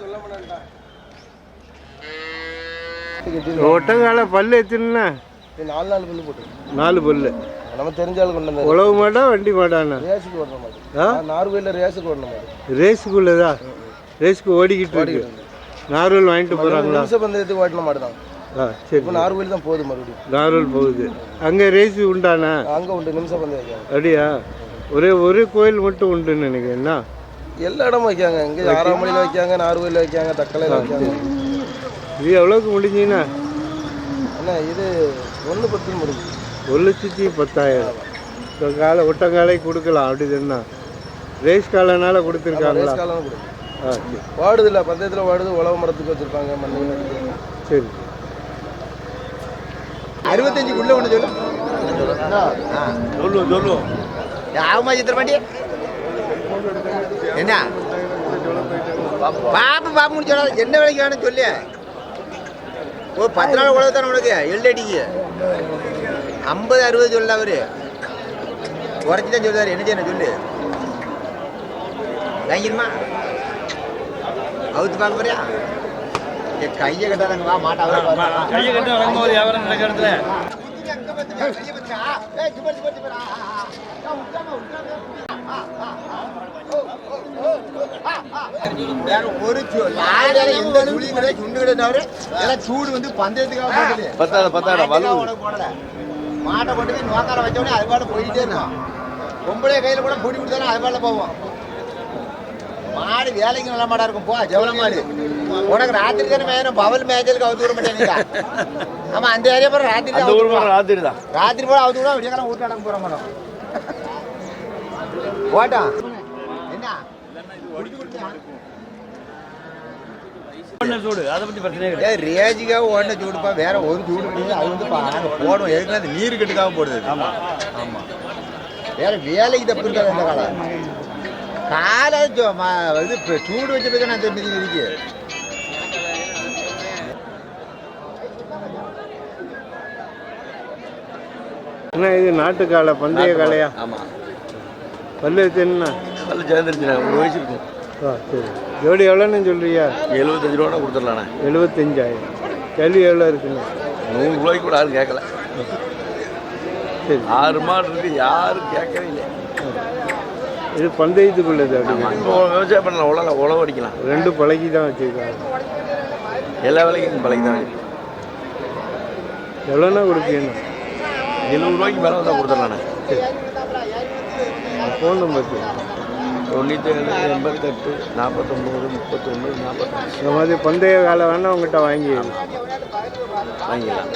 சொல்ல மாட்டேன்டா ஒட்டங்கால பல்லு எத்தினா நாலு நாலு புல்லு போட்டு நாலு பல்லு. நம்ம தெரிஞ்ச ஆள் கொண்டு வந்தது உழவு மாடா வண்டி மாடாண்ணா ரேஸுக்கு ஓடுற மாதிரி? நார்வேல ரேஸுக்கு ஓடுற மாதிரி. ரேஸுக்குள்ளதா? ரேஸுக்கு ஓடிக்கிட்டு இருக்கு. நார்வல் வாங்கிட்டு போகிறாங்களா நிமிஷ பந்தயத்துக்கு ஓட்டின மாடு தான் ஆ சரி இப்போ நார்வேல் தான் போகுது மறுபடியும். நார்வல் போகுது. அங்கே ரேஸ் உண்டாண்ணா அங்கே உண்டு நிமிஷ பந்தயம் அப்படியா? ஒரே ஒரு கோயில் மட்டும் உண்டுன்னு நினைக்கிறேன்னா எல்லா இடமும் வைக்காங்க. இங்கே ஆறாமணியில் வைக்காங்க நார்வேலில் வைக்காங்க தக்கலையில் வைக்காங்க. இது எவ்வளோக்கு முடிஞ்சுண்ணா அண்ணா இது ஒன்று பத்து முடிஞ்சு. ஒரு லட்சத்தி பத்தாயிரம். இப்போ காலை ஒட்டங்காலை கொடுக்கலாம். அப்படி தானே ரேஸ் காலனால கொடுத்துருக்காங்களா? ஆ சரி. வாடுது இல்லை பந்தயத்தில் வாடுது உழவு மரத்துக்கு வச்சுருப்பாங்க மண்ணு. சரி. அறுபத்தஞ்சுக்குள்ள ஒன்று சொல்லு. சொல்லு சொல்லு. ஆகுமா சித்திர வண்டி என்ன? பாப்பு பாப்பு முடிச்சோட என்ன விலைக்கு வேணும் சொல்லு. ஓ பத்து நாள் உழவு தானே உனக்கு எள்ளடிக்கு ஐம்பது அறுபது சொல்ல அவரு குறைச்சி தான் சொல்லுவார். என்ன செய்யணும் சொல்லு. வாங்கிடுமா அவுத்து பார்க்க போறியா? கையை கட்டாதாங்க வா மாட்டா கையை கட்ட வழங்கும் போது வியாபாரம் நடக்கிறதுல வேற ஒரு சூடு வந்து பந்தயத்துக்காக. பத்தாயிரம் பத்தாயிரம் போடல. மாட்டை கொண்டு போய் நோக்கார வச்ச உடனே அது பாட்டு போயிட்டே இருக்கும். பொம்பளை கையில கூட பொடி கொடுத்தாலும் அது பாட்டு போவோம் மாடு வேலைக்கு நல்ல மாடா இருக்கும். போ ஜெவல மாடு. உனக்கு ராத்திரி தானே மேயணும் பவல் மேய்ச்சலுக்கு அவுத்து விட மாட்டேன் ஆமா அந்த ஏரியா போற ராத்திரி தான். ராத்திரி தான். ராத்திரி போல அவுத்து விட விடியக்காலம் வீட்டு அடங்க போற மாட்டோம் போட்டா. என்ன? ரேஜிக்காக ஓடின சூடுப்பா வேற ஒரு சூடு கிடையாது அது வந்து பா- நாங்க போடுவோம் எதுக்குன்னா அது நீர் கட்டுக்காக போடுது. ஆமா. ஆமா. வேற வேலைக்கு தப்பு இருக்காது இந்த காலம் காலை சு- ம- இது இப்ப சூடு வச்ச போய் நான் தெரிஞ்சு இருக்கு அண்ணா இது நாட்டு காலை பந்தய காலையா ஆமாம் பல்லு எத்தினா பல்லு சேர்ந்துருச்சுண்ணே ஒரு வயசு இருக்கும் ஆ சரி. ஜோடி எவ்வளோன்னு சொல்றியா எழுபத்தஞ்சு ரூபா கொடுத்துடலாண்ணே. எழுபத்தஞ்சாயிரம். கேள்வி எவ்வளோ இருக்குண்ணா நூறு ரூபாய்க்கு கூட யாரும் கேட்கல. சரி. ஆறு மாடு இருக்கு யாரும் கேட்கவே இல்லை இது பந்தயத்துக்குள்ளது அப்படி இப்போ விவசாயம் பண்ணலாம் உலக உழவு அடிக்கலாம். ரெண்டு பழகி தான் வச்சுருக்காங்க. எல்லா வேலைக்கும் பழகி தான் எவ்வளோண்ணா கொடுப்பீங்கண்ணா எழுபது ரூபாய்க்கு மேலே தான் கொடுத்துடலாண்ணே. Phone number. தொண்ணூற்றி ஏழு எண்பத்தெட்டு நாற்பத்தொம்போது முப்பத்தொன்று நாற்பத்தஞ்சு. இந்த மாதிரி பந்தய காலை வேணா உங்கள்கிட்ட வாங்கி வாங்கிடலாம்.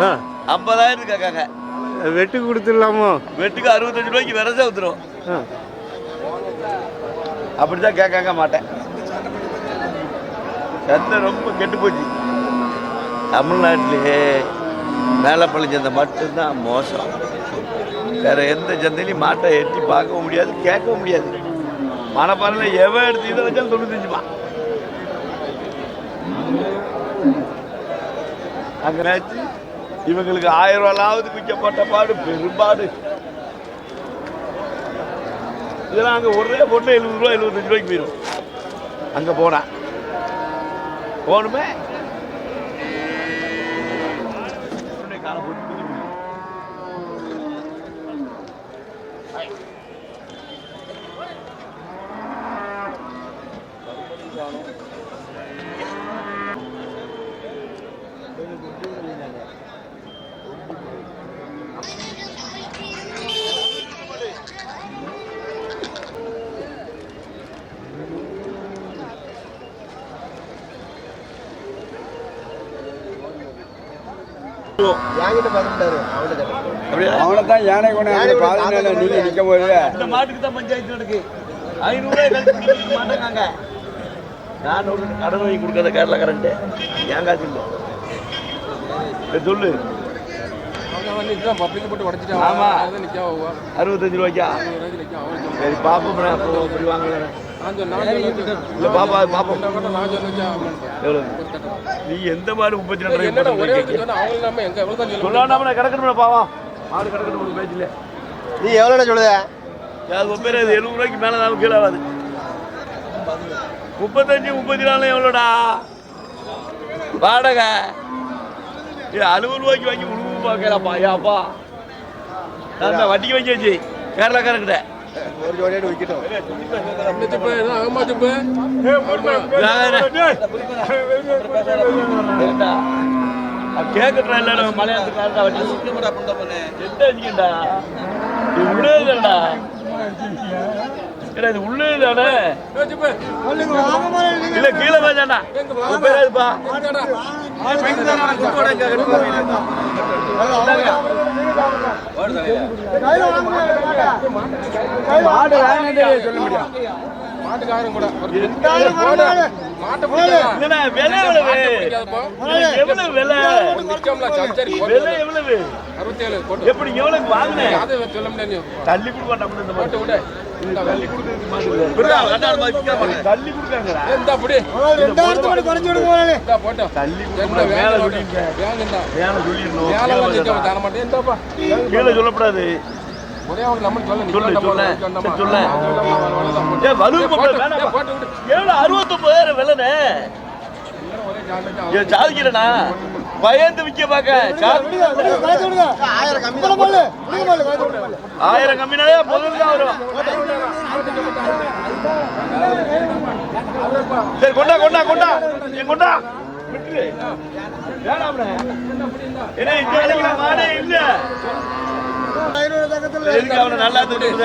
ஆ. ஐம்பதாயிரம் கேட்காங்க வெட்டு கொடுத்துடலாமோ? வெட்டுக்கு அறுபத்தஞ்சு ரூபாய்க்கு விரசா ஆ. அப்படி தான் கேட்காங்க மாட்டேன். சந்தை ரொம்ப கெட்டு போச்சு. தமிழ்நாட்டிலே மேலப்பள்ளி சந்தை மட்டும்தான் மோசம். வேற எந்த சந்தையிலையும் மாட்டை எட்டி பார்க்கவும் முடியாது கேட்கவும் முடியாது. மணப்பாறையில் எவன் எடுத்து இதை வச்சாலும் தொண்ணூத்தஞ்சுமா அங்கனாச்சு இவங்களுக்கு ஆயிரம் ரூபாயாவது விற்கப்பட்ட பாடு பெரும்பாடு. இதெல்லாம் அங்கே ஒரே பொண்ணு எழுபது ரூபா எழுபத்தஞ்சு ரூபாய்க்கு போயிடும் அங்கே போனால் போகணுமே? என்கிட்ட பார்த்துட்டாரு அவன்கிட்ட அப்படியா அவனை தான் யானை கொண்டு பாதையில நீங்க நிக்க போது இந்த மாட்டுக்கு தான் பஞ்சாயத்து நடக்கு. ஐநூறுரூவாய் கழிச்சு மாட்டேங்காங்க. நான் ஒரு கடன் வாங்கி கொடுக்காத கேரளா கரண்ட்டு ஏன் காசு இல்லை? சரி, சொல்லு ஆமா. அறுபத்தஞ்சு ரூபாய்க்கா? சரி பாப்போம் அப்போ அப்படி வாங்கலாம். இல்லை பாப்பா பாப்போம். எவ்வளோ நீ எந்த மாதிரி முப்பத்தி ரெண்டு சொல்லாம கிடக்கணும்ல பாவா மாடு கிடக்கணும் ஒரு பேச்சில். நீ எவ்வளோட சொல்லுத? அது ஒப்பேர் அது? எழுபது ரூபாய்க்கு மேலே கீழே ஆகாது முப்பத்தஞ்சு முப்பத்தி நாலு எவ்வளோடா வாடகை. இது அறுபது ரூபாய்க்கு வாங்கி உழுவு பார்க்கலாப்பா ஐயாப்பா நான் வட்டிக்கு வாங்கி வச்சு கேரளாக்காரங்கிட்ட ஒரு ஜோடியோடு விற்கட்டும் கேட்கறா எல்லாரும் மலையாளத்துக்காரடா வட்டி எந்த அடிக்கண்டா இது உள்ளதுடா ஏடா இது உள்ளதுதானே இல்ல கீழே வாஜாண்டா பேராதுப்பா சொல்ல முடியும் என்னடா விலை எவ்வளவு? எவ்வளவு விலை? விலை எவ்வளவு? எப்படி எவ்வளவு தள்ளி கொடுப்பா நம்ம இந்த மாட்டு தள்ளி சொல்லப்படாது சொல்லக்கூடாது சொல்ல அறுபத்தொன்பதாயிரம் பயந்து விக்க பாக்க ஆயிரம் கம்மினாலே முதல்ல தான் வரும். சரி கொண்டா கொண்டா கொண்டா. கொண்டா. விட்டுரு. வேணாம்ண்ணே ஏன்னா இந்த வேலைக்கு மாடே இல்ல. எதுக்கு அவனை நல்லா தெரியுத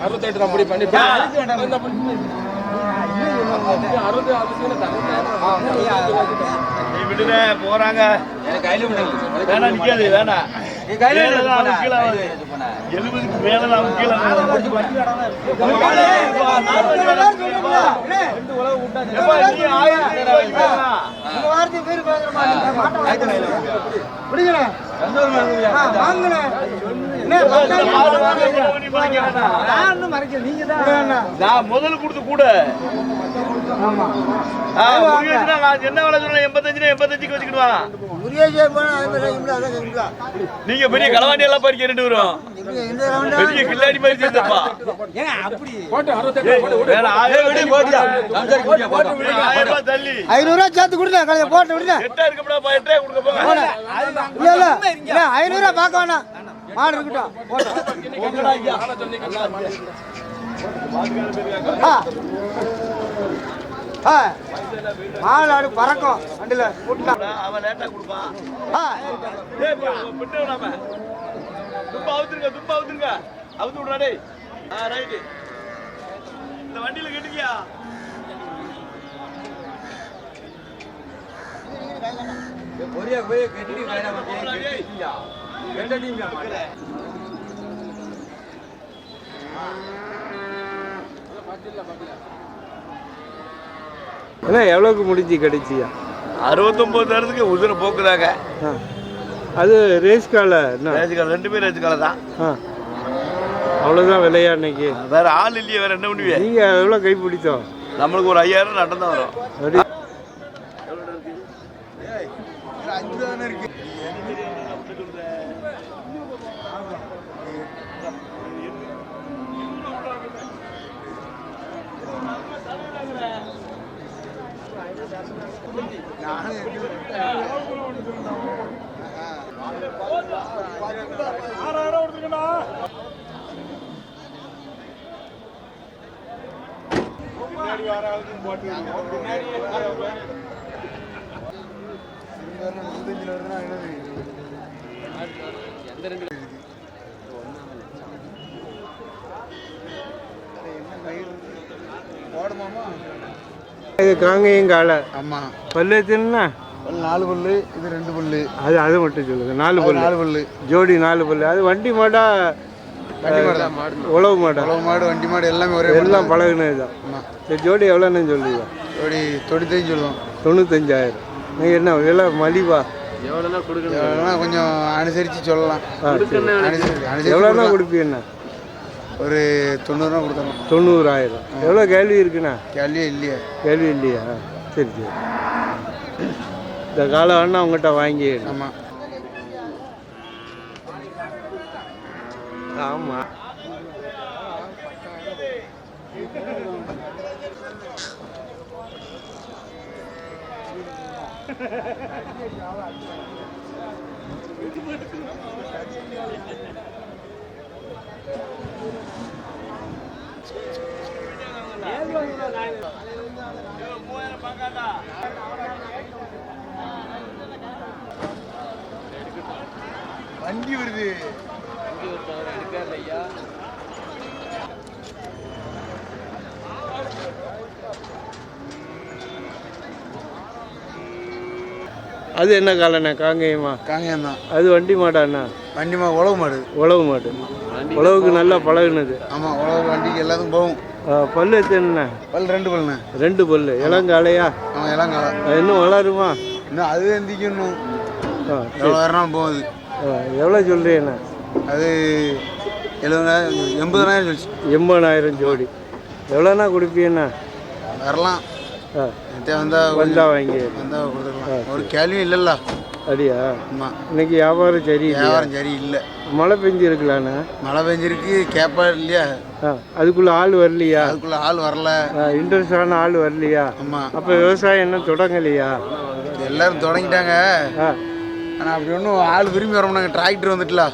கொடுத்து வச்சுக்கணும்டா நீ விடுற போறாங்க. வேணா நிக்காது வேணா. எழுபதுக்கு மேலதான் அவன் கீழே ஆகுது. எப்பா, நீ முதல்ல கொடுத்து கூட. என்ன வேலை சொன்னேன் எண்பத்தஞ்சுனா எண்பத்தஞ்சுக்கு வச்சுக்கிடுவான் நீங்க பெரிய களவாண்டி எல்லாம் பறிக்க ரெண்டு வரும் பெரிய கில்லாடி மாதிரி ரூபாய் தள்ளி. ஐநூறுரூவா சேர்த்து கொடுங்க கடையை போட்டு விடுங்க. எட்டா இருக்கப்படா எட்டே கொடுக்க போங்க. இல்ல இல்ல. இல்ல ஐநூறுரூவா பார்க்க வேணாம். மாடு இருக்கட்டும் போட்டோம் ஆ. ஆ. மாடு ஆடு பறக்கும் வண்டியில கூட்டலாம் அவன் லேட்டா கொடுப்பான் ஆ ஏய், இப்ப விடாம. தும்பா அவுத்துருங்க, தும்பா அவுத்துருங்க. அவுத்து விடுறா டேய். ஆ, ரைட்டு. இந்த வண்டியில கெட்டுக்கியா பொரியா போய் கட்டுக்கியா ஏன்னா எவ்வளோக்கு முடிஞ்சு கிடைச்சியா? அறுபத்தொன்பது தரத்துக்கு உதிர போக்குதாங்க. அது ரேஸ் காலை என்ன? ரேஜுக்கால ரெண்டு பேரும் ரேஜுக்கால தான். அவ்வளோதான் விலையா இன்னைக்கு? வேற ஆள் இல்லையே வேற என்ன பண்ணுவியே? நீங்கள் எவ்வளோ கை பிடித்தோம் நம்மளுக்கு ஒரு ஐயாயிரம் நட்டம் தான் வரும். இது காங்கேயம் காலை ஆமாம் பல்லு எத்தனைண்ணா நாலு பல்லு இது ரெண்டு பல்லு. அது அது மட்டும் சொல்லுங்க. நாலு பல்லு. நாலு பல்லு. ஜோடி நாலு பல்லு. அது வண்டி மாடா வண்டி மாடு தான் உழவு மாடா. உழவு மாடு வண்டி மாடு எல்லாமே ஒரே எல்லாம் பழகுனது தான் இந்த ஜோடி எவ்வளோன்னு சொல்லுவீங்க அப்படி தொடித்தையும் சொல்லுவோம். தொண்ணூத்தஞ்சாயிரம். நீங்கள் என்ன விலை மலிவா? எவ்வளோனா கொஞ்சம் அனுசரித்து சொல்லலாம். சரி. எவ்வளோனா. கொடுப்பீங்கண்ணா ஒரு தொண்ணூறுரூவா கொடுத்தோம் தொண்ணூறாயிரம். எவ்வளோ கேள்வி இருக்குண்ணா? கேள்வியே இல்லையே. கேள்வி இல்லையா? சரி சரி. இந்த காலம் வேணா உங்கள்கிட்ட வாங்கி ஆமாம் ஆமாம் வண்டி வருது. அது என்ன காலண்ணா? காங்கேயமா காங்கேயம் தான் அது வண்டி மாடாண்ணா? வண்டி மா உழவு மாடு. உழவு மாடு. உழவுக்கு நல்லா பழகுனது. ஆமாம் உழவு வண்டிக்கு எல்லாத்துக்கும் போகும். பல்லு எத்தனைண்ணா பல் ரெண்டு பல்லுண்ணே. ரெண்டு பல்லு. இளங்காலையா ஆமாம் அது இன்னும் வளருமா? இன்னும் அது எந்திக்கணும் எவ்வளோ போகுது. எவ்வளோ சொல்கிறீங்கண்ணா அது எழுபதாயிரம் எண்பதாயிரம் சொல்லிச்சு. எண்பதாயிரம் ஜோடி. எவ்வளோண்ணா கொடுப்பீங்கண்ணா? வரலாம். வந்தால் வந்தா வாங்கி. வந்தால் கொடுத்துக்கலாம் ஒரு கேள்வியும் இல்லைல்ல. அப்படியா? ஆமாம் இன்னைக்கு வியாபாரம் சரி வியாபாரம் சரி இல்லை. மழை பெஞ்சிருக்கலாண்ணா? மழை பெஞ்சிருக்கு கேப்பா இல்லையா? அதுக்குள்ளே ஆள் வரலையா? அதுக்குள்ள ஆள் வரல. இன்ட்ரெஸ்டான ஆள் வரலையா? ஆமாம் அப்போ விவசாயம் இன்னும் தொடங்கலையா? எல்லாரும் தொடங்கிட்டாங்க. ஆனால் அப்படி ஒன்றும் ஆள் விரும்பி வர மாட்டாங்க டிராக்டர் வந்துட்டுல.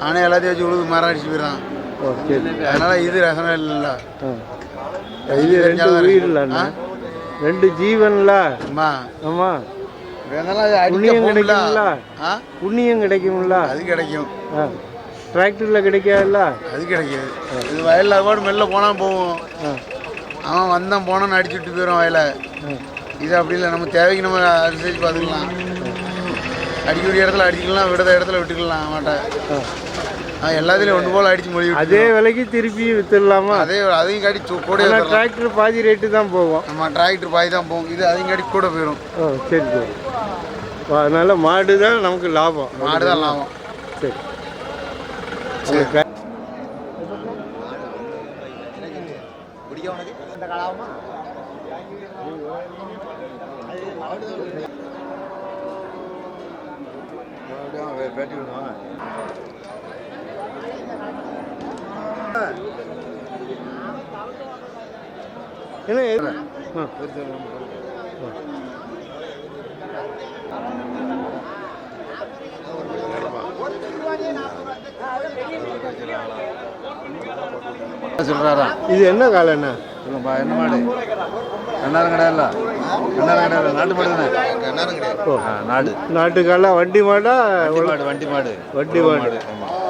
ஆனால் எல்லாத்தையும் வச்சு உழுது மரம் அடிச்சு போயிடறான். ஓ சரி. அதனால இது ரசனை இல்லைல்ல ஆ. இது ரெண்டு உயிர் இல்லைண்ணா. ரெண்டு ஜீவன்ல. அது அடிக்க புண்ணியம் கிடைக்கும்ல. புண்ணியம் கிடைக்கும்ல. அது கிடைக்கும். டிராக்டரில் கிடைக்காதுல்ல. அது கிடைக்காது. இது வயலில் கூட மெல்ல போனால் போவோம் அவன் வந்தான் போனான்னு அடிச்சு விட்டு போயிடும் வயலை இது அப்படி இல்லை. நம்ம தேவைக்கு நம்ம அனுசரிச்சு பார்த்துக்கலாம். அடிக்கக்கூடிய இடத்துல அடிக்கலாம் விடுற இடத்துல விட்டுக்கலாம் அவன் எல்லாத்துலேயும் ஒன்று போல் அடிச்சு மொழி விட்டு அதே விலைக்கு திருப்பி வித்துடலாமா? அதே அதையும் காட்டி கூட. டிராக்டர் பாதி ரேட்டு தான் போகும். நம்ம டிராக்டர் பாய் தான் போகும். இது அதையும் காட்டி கூட போயிடும் ஓ சரி சரி. அதனால மாடு தான் நமக்கு லாபம். மாடு தான் லாபம். சரி. சரி பிடிக்க உனக்கு இந்த காலாமா பேட்டி விடுவாங்க என்ன சொல்கிறாரா இது என்ன காலண்ணா சொல்லுப்பா என்ன மாடு? கிடையாதுல்ல கண்ணாரம் கிடையாது நாட்டு மாடு தானே? நாடு. நாட்டுக்கால வண்டி மாடா? வண்டி மாடு வண்டி மாடு. வண்டி மாடு.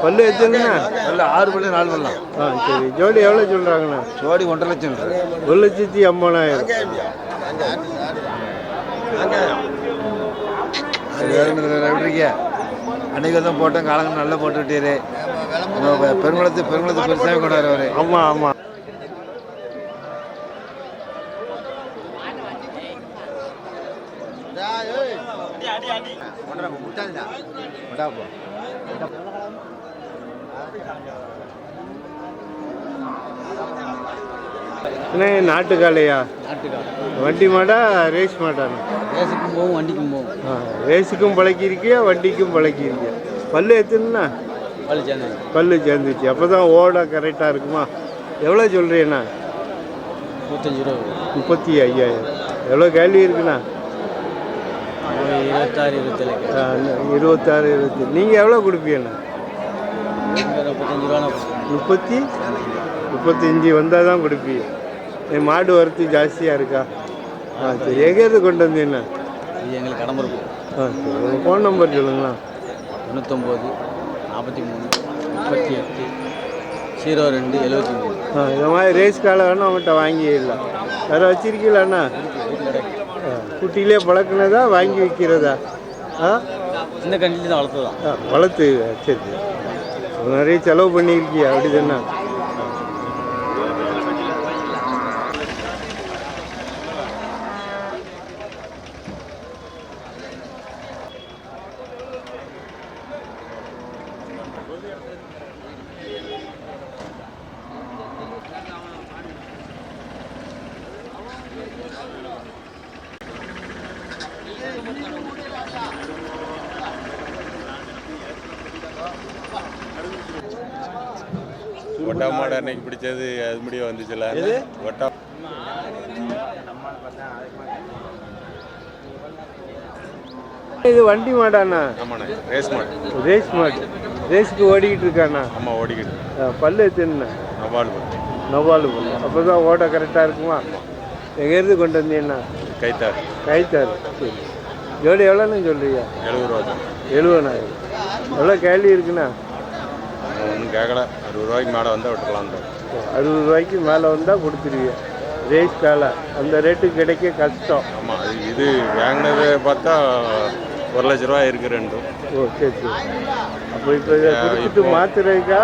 பல்லு எத்தனைண்ணா நல்ல ஆறு பல்லு நாலு பல்லாம் ஆ சரி. ஜோடி எவ்வளோ சொல்கிறாங்கண்ணா ஜோடி ஒன்றரை லட்சம் ஒரு லட்சத்தி ஐம்பதாயிரம். விட்டுருக்கிய? அன்னைக்கு வந்து போட்டோம் காலங்க நல்லா போட்டு விட்டீரு பெருங்குளத்து பெருங்குளத்து பெருசாக கொண்டாரு அவரு ஆமாம் ஆமாம் நாட்டுக்காலையா வண்டி மாடா ரேஸ் மாடாண்ணா ரேஸுக்கும் போகும் வண்டிக்கும் போகும் ரேஸுக்கும் பழக்கியிருக்கியா வண்டிக்கும் பழக்கியிருக்கியா? பல்லு எத்தனைண்ணா பள்ளி சேர்ந்து பல்லு சேர்ந்துச்சு. அப்போ தான் ஓட கரெக்டாக இருக்குமா? எவ்வளோ சொல்கிறீண்ணா முப்பத்தஞ்சு ரூபா. முப்பத்தி ஐயாயிரம். எவ்வளோ கேள்வி இருக்குண்ணா? இருபத்தாறு இருபத்தேழு. இருபத்தாறு இருபத்தி நீங்கள் எவ்வளோ கொடுப்பீங்கண்ணா முப்பத்தஞ்சு ரூபா முப்பத்தி? முப்பத்தஞ்சு வந்தால் தான் கொடுப்பீங்க. என் மாடு வரத்து ஜாஸ்தியாக இருக்கா? ஆ சரி. எங்கேருந்து கொண்டு வந்தீங்கண்ணா இது எங்களுக்கு கடம்புருக்கும் ஆ சரி. உங்கள் ஃபோன் நம்பர் சொல்லுங்களா தொண்ணூத்தொம்பது நாற்பத்தி மூணு முப்பத்தி எட்டு ஜீரோ ரெண்டு எழுபத்தி மூணு. ஆ இந்த மாதிரி ரேஸ் காலை வேணா அவங்கள்ட்ட வாங்கிடலாம். வேறு வச்சிருக்கீங்களாண்ணா ஆ, குட்டியிலே பழக்கினதா வாங்கி விற்கிறதா ஆ? சின்ன தான் வளர்த்து தான் வளர்த்து சரி. சரி நிறைய செலவு பண்ணியிருக்கியா? அப்படி தானே ஒட்டா மாடு அன்னைக்கு பிடிச்சது அது முடிய வந்துச்சுல ஒட்டா இது வண்டி மாடாண்ணா? ஆமாண்ணே ரேஸ் மாடு. ரேஸ் மாடு. ரேஸ்க்கு ஓடிக்கிட்டு இருக்காண்ணா? அம்மா ஓடிக்கிட்டு பல்லு எத்தனை நவால் நவாலு பல்லு அப்போ தான் ஓட கரெக்டாக இருக்குமா எங்கேருந்து கொண்டு வந்தீங்கண்ணா? கைத்தார். கைத்தாரு. சரி. ஜோடி எவ்வளோன்னு சொல்கிறீங்க எழுபது ரூபா எழுபதாயிரம். எவ்வளோ கேள்வி இருக்குண்ணா? ஒன்றும் கேட்கல. அறுபது ரூபாய்க்கு மேலே வந்தால் விட்டுக்கலாம் தான் அறுபது ரூபாய்க்கு மேலே வந்தால் கொடுத்துருவீங்க. ரேஸ் காலை அந்த ரேட்டுக்கு கிடைக்க கஷ்டம். ஆமாம் இது வாங்கினது பார்த்தா ஒரு லட்ச ரூபா இருக்கு ரெண்டும் ஓ சரி சரி. அப்போ இப்போ இதை கொடுத்துட்டு மாத்துறதுக்கா?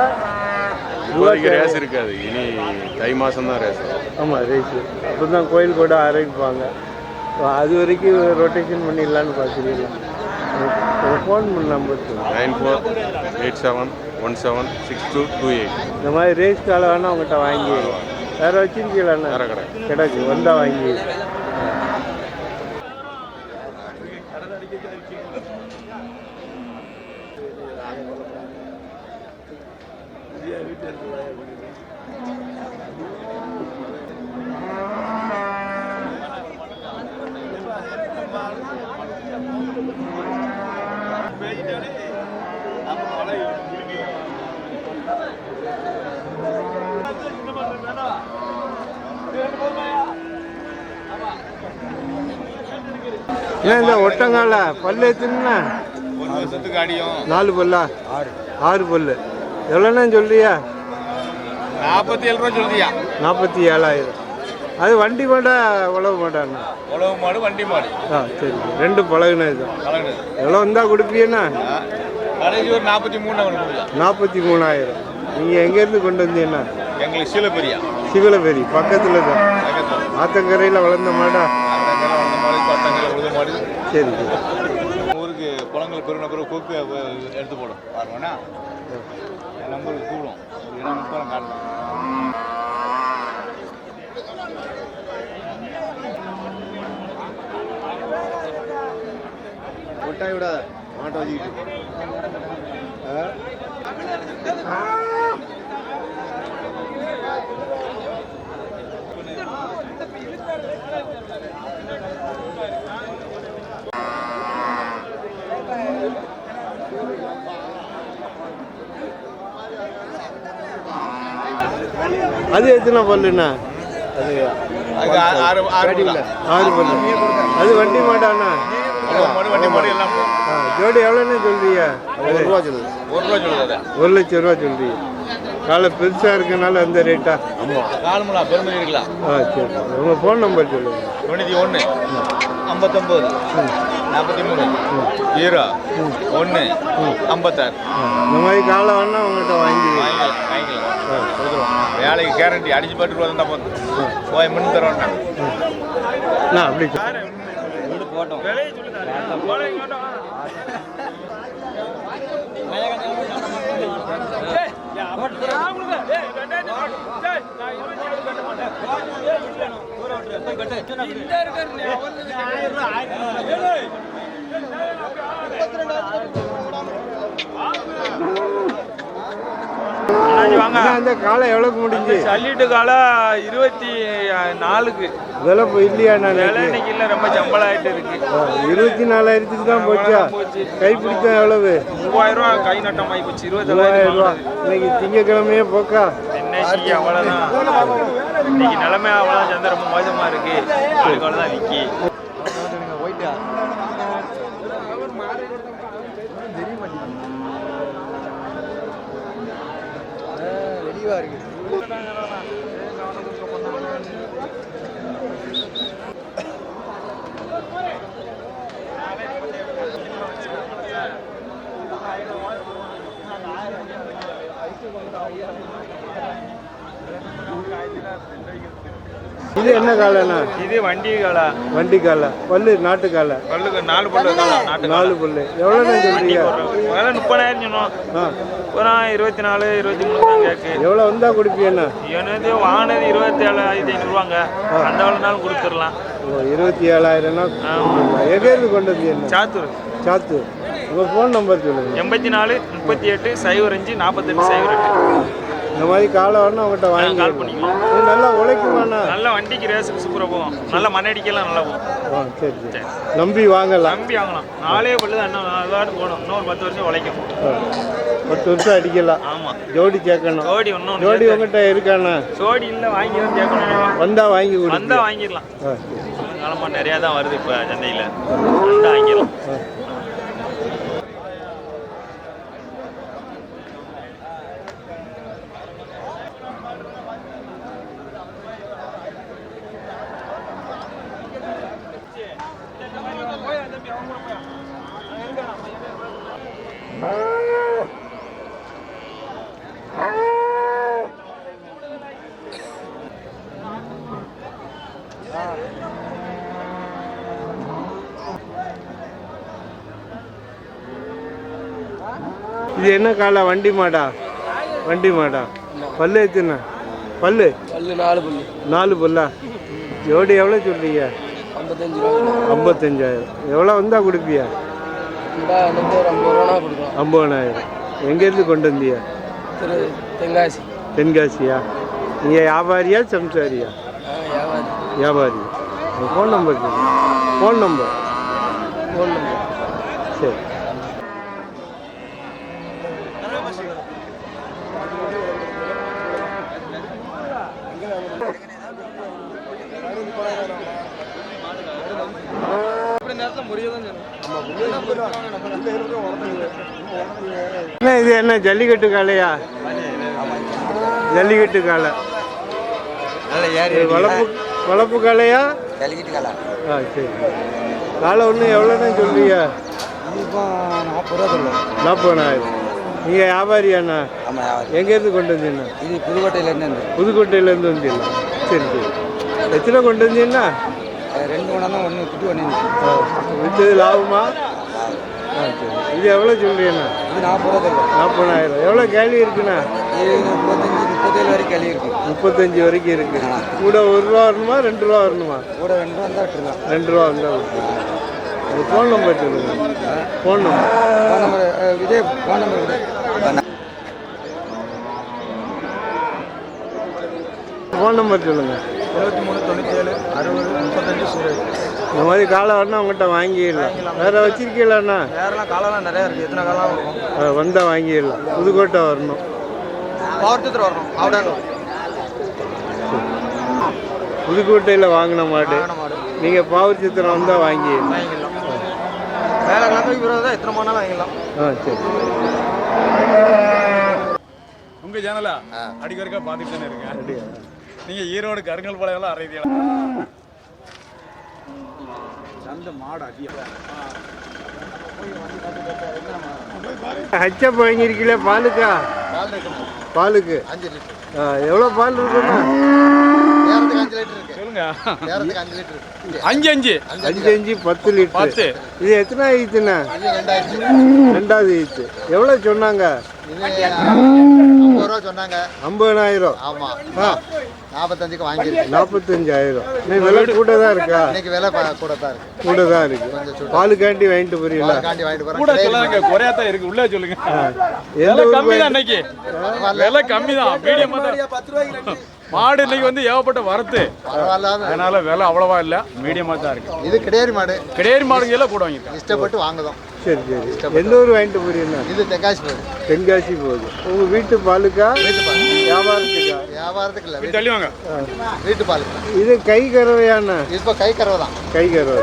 இப்போதைக்கு ரேஸ் இருக்காது. இனி தை மாதம் தான் ரேஸ் ஆமாம் ரேஸு அப்போ தான் கோயில் கூட ஆரம்பிப்பாங்க. அது வரைக்கும் ரொட்டேஷன் பண்ணிடலான்னு பார்க்குறீங்களா? Phone number nine four eight seven one seven six two two eight. இந்த மாதிரி ரேஸ் காலை வேணால் உங்கள்கிட்ட வாங்கி. வேறு வச்சிருக்கீங்களாண்ணா வேறு கடை. கிடக்கு வந்தால் வாங்கி. ஏன் இந்த ஒட்டங்கால பல்லு அடியும். நாலு பல்லா? ஆறு. பல்லு. எவ்வளோண்ணா சொல்றியா? நாற்பத்தி ஏழு ரூபா சொல்லுதியா நாற்பத்தி ஏழாயிரம் அது வண்டி மாடா உழவு மாட்டாண்ணா உழவு மாடு வண்டி மாடு. ஆ சரி. ரெண்டு பழகுனது. தான் எவ்வளோ வந்தால் கொடுப்பீண்ணா கடைசி ஒரு நாற்பத்தி மூணு நாற்பத்தி மூணாயிரம். நீங்கள் எங்கேருந்து கொண்டு வந்தீங்கண்ணா? எங்களுக்கு சீலப்பெரியா சிவலபேரி பக்கத்தில் தான். ஆத்தங்கரையில் வளர்ந்த மாடா. மாடு சரி ஊருக்கு குளங்கள் பெருன பிறகு கூப்பி எடுத்து போடும். பாருங்கண்ணா. நம்பருக்கு கூடும் ஒரு இடம் முப்பது காட்டணும் கொட்டாய் விட. மாட்டை வச்சுக்கிட்டு. அது எத்தனை பல்லுண்ணா? அது ஆறு ஆறு ஆறு பல்லு. அது வண்டி மாட்டாண்ணா ஜோடி எவ்வளோன்னு சொல்றீங்க? ஒரு ரூபா சொல்லுது. ஒரு ரூபா சொல்லுது அதை. ஒரு லட்சம் ரூபா சொல்றீங்க. காலை பெருசாக இருக்கனால அந்த ரேட்டா? ஆமாம் காலமுலா பெருமை இருக்கலாம். ஆ சரி. உங்கள் ஃபோன் நம்பர் சொல்லுங்க. தொண்ணூற்றி ஒன்று ஐம்பத்தொம்போது நாற்பத்தி மூணு ஜீரோ ஒன்று ஐம்பத்தாறு. இந்த மாதிரி காலை வேணா உங்கள்கிட்ட வாங்கி வாங்கிக்கலாம் வாங்கிக்கலாம். கொடுத்துருவோம் வேலைக்கு கேரண்டி அடிச்சு பட்டு ரூபா தான் போதும் போய் முன்னு தரோம்னா நான் அப்படி அண்ணா, அந்த காலை எவ்வளோக்கு முடிஞ்சு? சல்லிட்டு காலம் இருபத்தி நாலுக்கு. விலை இப்போ இல்லையா நான் விலை இன்னைக்கு இல்லை ரொம்ப சம்பளம் இருக்கு. இருபத்தி நாலாயிரத்துக்கு தான் போச்சா? போச்சு. கை பிடிச்சா எவ்வளவு? மூவாயிரம் ரூபா கை நட்டம் ஆகி போச்சு. இருபத்தி மூவாயிரம் ரூபா. இன்னைக்கு திங்கக்கிழமையே போக்கா? என்ன பேசி அவ்வளோதான் இன்னைக்கு நிலைமை அவ்வளோதான் சந்தை ரொம்ப மோசமாக இருக்கு அவ்வளோதான் இருக்குது. இது என்ன காலைண்ணா? இது வண்டி காலா. வண்டி காலை. பல்லு நாட்டு காலை. பல்லுக்கு நாலு பல்லு காலா நாட்டு நாலு பல்லு. எவ்வளோண்ணா சொல்றீங்க? வேலை முப்பதாயிரம் சொன்னோம். ஒரு இருபத்தி நாலு இருபத்தி மூணு தான் கேக்கு. எவ்வளோ வந்தா கொடுப்பீங்கண்ணா? என்னது வாங்கினது இருபத்தி ஏழாயிரத்தி ஐநூறுவாங்க அந்த எவ்வளோனாலும் கொடுத்துடலாம். இருபத்தி ஏழாயிரம்னா எங்கேருந்து கொண்டு வந்து என்ன? சாத்தூர். சாத்து உங்கள் ஃபோன் நம்பர் சொல்லுங்கள் எண்பத்தி நாலு முப்பத்தி எட்டு சைபர் அஞ்சு நாற்பத்தெட்டு சைபர் எட்டு இந்த மாதிரி காலை வரணும் அவங்ககிட்ட வாங்கி கால் பண்ணிக்கலாம். இது நல்லா உழைக்குமாண்ணா நல்ல வண்டிக்கு ரேஸுக்கு சூப்பராக போகும் நல்ல மண்ணடிக்கலாம் நல்லா போகும். சரி சரி. நம்பி வாங்கலாம். நம்பி வாங்கலாம். நாலே பல்லு தான் இன்னும் நாலு போகணும். இன்னொரு பத்து வருஷம் உழைக்கும். பத்து வருஷம் அடிக்கலாம். ஆமாம் ஜோடி கேட்கணும். ஜோடி ஒன்றும் ஜோடி உங்ககிட்ட இருக்காண்ணா ஜோடி இல்லை வாங்கி தான் கேட்கணும் வந்தா வாங்கி வந்தால் வாங்கிடலாம். காலமாக நிறையா தான் வருது இப்போ சந்தையில் வந்தால் வாங்கிடலாம் இது என்ன காலை வண்டி மாடா. வண்டி மாடா. பல்லு எத்தனை? பல்லு? பல்லு நாலு பல்லு. நாலு பல்லா? ஜோடி எவ்வளோ ஐம்பத்தஞ்சு ரூபா ஐம்பத்தஞ்சாயிரம். எவ்வளோ வந்தா கொடுப்பியா? இந்த வந்து ஒரு ஐம்பது ரூபா கொடுக்கலாம். ஐம்பதனாயிரம் எங்கேருந்து கொண்டு வந்தியா? தென்காசி. தென்காசியா? நீங்கள் வியாபாரியா சம்சாரியா? வியாபாரி. Phone number phone number phone number சரி என்ன இது என்ன ஜல்லிக்கட்டு காளையா? ஜல்லிக்கட்டு காளை. இது வளர்ப்பு வளர்ப்பு காளையா? ஜல்லிக்கட்டு காலா ஆ சரி. காலை ஒன்று எவ்வளோன்னு சொல்றீங்க? நாற்பதாயிரம். நீங்கள் வியாபாரியாண்ணா? எங்கேருந்து கொண்டு வந்தீங்கண்ணா இது புதுக்கோட்டையிலேருந்து புதுக்கோட்டையிலேருந்து வந்தீங்களா சரி சரி. எத்தனை கொண்டு வந்தீங்கன்னா? ரெண்டு மணி நேரம் ஒன்று குட்டி ஒன்று விற்றது லாபமா? ஆ. சரி. இது எவ்வளோ சொல்றீங்கண்ணா? இது நாற்பது ரூபா சொல்லுவோம் நாற்பதாயிரம். எவ்வளோ கேள்வி இருக்குண்ணா? முப்பத்தஞ்சு முப்பத்தேழு வரைக்கும் கழி இருக்கு. முப்பத்தஞ்சு வரைக்கும் இருக்கு. கூட ஒரு ரூபா வரணுமா ரெண்டு ரூபா வரணுமா? கூட ரெண்டு ரூபா விட்டுருலாம் ரெண்டு ரூபா வந்தால் உங்கள் ஃபோன் நம்பர் சொல்லுங்க. ஃபோன் நம்பர் ஃபோன் நம்பர் இதே ஃபோன் நம்பர் ஃபோன் நம்பர் சொல்லுங்கள் இருபத்தி மூணு தொண்ணூற்றி ஏழு அறுபது முப்பத்தஞ்சு சூரிய இந்த மாதிரி காலை வரணும் அவங்ககிட்ட வாங்கிடலாம். வேற வச்சிருக்கீங்களாண்ணா வேறெல்லாம் காலம்லாம் நிறையா இருக்குது எத்தனை காலம் இருக்கும் ஆ, வந்தா வாங்கிடலாம். புதுக்கோட்டை வரணும். பவர் வரணும். அவ்வளோ புதுக்கோட்டையில் வாங்கின மாடு. மாடு. நீங்கள் பாவூர் சித்திரம் வந்தால் வாங்கிடலாம். வாங்கிக்கலாம் வேலை பிறகு தான் எத்தனை மணி நேரம் வாங்கிக்கலாம் ஆ சரி. உங்க சேனலா அடிக்கொருக்கா பார்த்துட்டு தானே இருக்கேன் அப்படியா? நீங்க ஈரோடு கருங்கல் பாளையம்லாம் அரைதியா ஹச்சப் வாங்கியிருக்கீங்களே பாலுக்கா? பாலுக்கு. அஞ்சு லிட்டர். ஆ, எவ்வளோ பால் இருக்குண்ணா நேரத்துக்கு அஞ்சு லிட்டர் இருக்கு. சொல்லுங்க. நேரத்துக்கு அஞ்சு லிட்டர் இருக்கு. அஞ்சு அஞ்சு. அஞ்சு அஞ்சு பத்து லிட்டர். பத்து. இது எத்தனை ரெண்டாயிரத்தி. ரெண்டாவது ஆயிடுச்சு எவ்வளோ சொன்னாங்க? ஐம்பது ரூபா சொன்னாங்க. ஐம்பதாயிரம் ஆமா. நாற்பத்தஞ்சுக்கு வாங்கியிருக்கேன். நாற்பத்தஞ்சாயிரம் இன்னும் விலை கூட தான் இருக்கா? இன்னைக்கு விலை கூட தான் இருக்கு. கூட தான் இருக்கு பாலுக்காண்டி வாங்கிட்டு போறீங்களா? காண்டி வாங்கிட்டு கூட போறேன் சொல்லாங்க குறையா தான் இருக்கு. உள்ள சொல்லுங்க. எந்த ஊர் இன்னைக்கு. விலை கம்மி தான் மீடியமா தான். பத்து ரூபாய்க்கு மாடு இன்னைக்கு வந்து ஏகப்பட்ட வரத்து. அதனால விலை அவ்வளவா இல்ல. மீடியமா தான் இருக்கு. இது கிடையாது மாடு. கிடையாது மாடுங்க எல்லாம் கூட வாங்கிருக்கேன் இஷ்டப்பட்டு வாங்குதோம் சரி சரி. எந்த ஊர் வாங்கிட்டு போறீங்கண்ணா இது தெக்காசி போகுது தென்காசி போகுது உங்கள் வீட்டு பாலுக்கா? வீட்டு பால். வியாபாரத்துக்கா? வியாபாரத்துக்கு இல்லை வீட்டு தள்ளி வாங்க. வீட்டு பால். இது கை கறவையாண்ணா இப்போ கை கறவை தான். கை கறவை.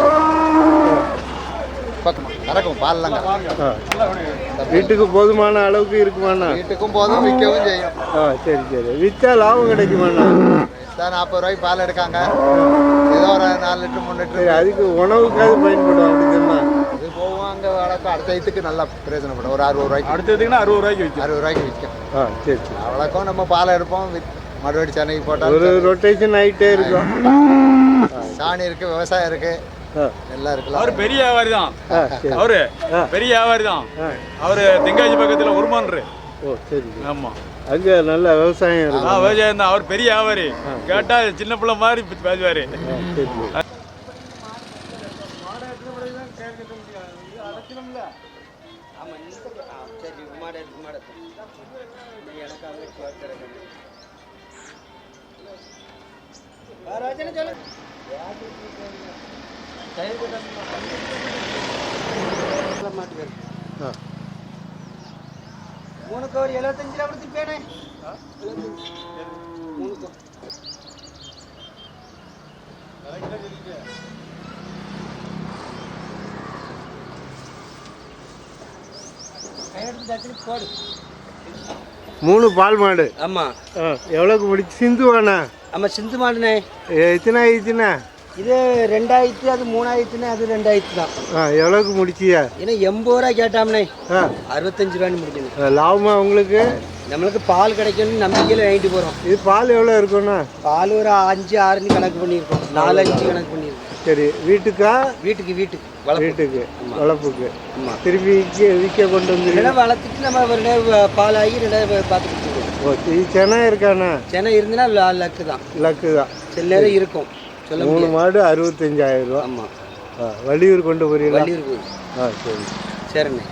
பக்கமா. கறக்கும் பால்லாம் கறக்கும். வீட்டுக்கு போதுமான அளவுக்கு இருக்குமாண்ணா? வீட்டுக்கும் போதும் விற்கவும் செய்யும். ஆ சரி சரி. விற்றா லாபம் கிடைக்குமாண்ணா? தான் நாற்பது ரூபாய்க்கு பால் எடுக்காங்க. ஏதோ ஒரு நாலு லிட்டர் மூணு லிட்டர். அதுக்கு உணவுக்காவது பயன்படும் அப்படின்னா இது போவோம் அங்கே வளர்க்கும் அடுத்த இதுக்கு நல்லா பிரயோஜனப்படும். ஒரு அறுபது ரூபாய்க்கு அடுத்ததுக்குன்னா அறுபது ரூபாய்க்கு விற்கும் அறுபது ரூபாய்க்கு விற்கும். ஆ சரி சரி. அவ்வளோக்கும் நம்ம பால் எடுப்போம். வித்- மறுபடி சென்னைக்கு ஒரு போட்டால் ரொட்டேஷன் ஆகிட்டே இருக்கும். சாணி இருக்கு விவசாயம் இருக்கு. ஆ எல்லாம் இருக்குல்ல அவர் பெரிய வியாபாரி தான். அவரு. பெரிய வியாபாரி தான். அவரு தென்காசி பக்கத்துல உருமான்ரு ஓ சரி. ஆமா. அங்கே நல்ல விவசாயம் ஆ இருக்கும். விவசாயம் தான். அவர் பெரிய வியாபாரி. கேட்டா சின்ன பிள்ளை மாதிரி பேசுவாரு. ஆ, மூணுக்கு ஒரு எழுபத்தஞ்சு ரூபா கொடுத்துருப்பேனே போடு மூணு பால் மாடு. ஆமா. ஆ எவ்வளோக்கு முடிச்சு? சிந்துவாண்ணா ஆமா சிந்து மாடுனே. எத்தனை ஆயிடுச்சுண்ணா இது ரெண்டாயிரத்து அது மூணாயிரத்துனே அது ரெண்டாயிரத்து தான் ஆ எவ்வளோக்கு முடிச்சியா? ஏன்னா எண்பது ரூபா கேட்டாம்னே. ஆ. அறுபத்தஞ்சு ரூபான்னு முடிக்கணும். லாபமா உங்களுக்கு? நம்மளுக்கு பால் கிடைக்கணும்னு நம்பிக்கையில் வாங்கிட்டு போகிறோம் இது பால் எவ்வளோ இருக்குண்ணா பால் ஒரு அஞ்சு ஆறுன்னு கணக்கு பண்ணியிருக்கோம். நாலு அஞ்சு கணக்கு பண்ணியிருக்கோம். சரி வீட்டுக்கா? வீட்டுக்கு வீட்டுக்கு. வீட்டுக்கு வளர்ப்புக்கு. திருப்பி விற்க விற்க கொண்டு வந்து இல்லைன்னா வளர்த்துட்டு நம்ம ஒரு பால் ஆகி ரெண்டு நேரம் பார்த்து கொடுத்துருவோம் ஓ சென்னை இருக்காண்ணா சென்னை இருந்துன்னா லக்கு தான். லக்கு தான். சில நேரம் இருக்கும். சொல்ல மூணு மாடு அறுபத்தஞ்சாயிரம் ரூபா. ஆமாம் ஆ வள்ளியூர் கொண்டு போறீங்களா? வள்ளியூர் ஆ சரி. சரிண்ணே.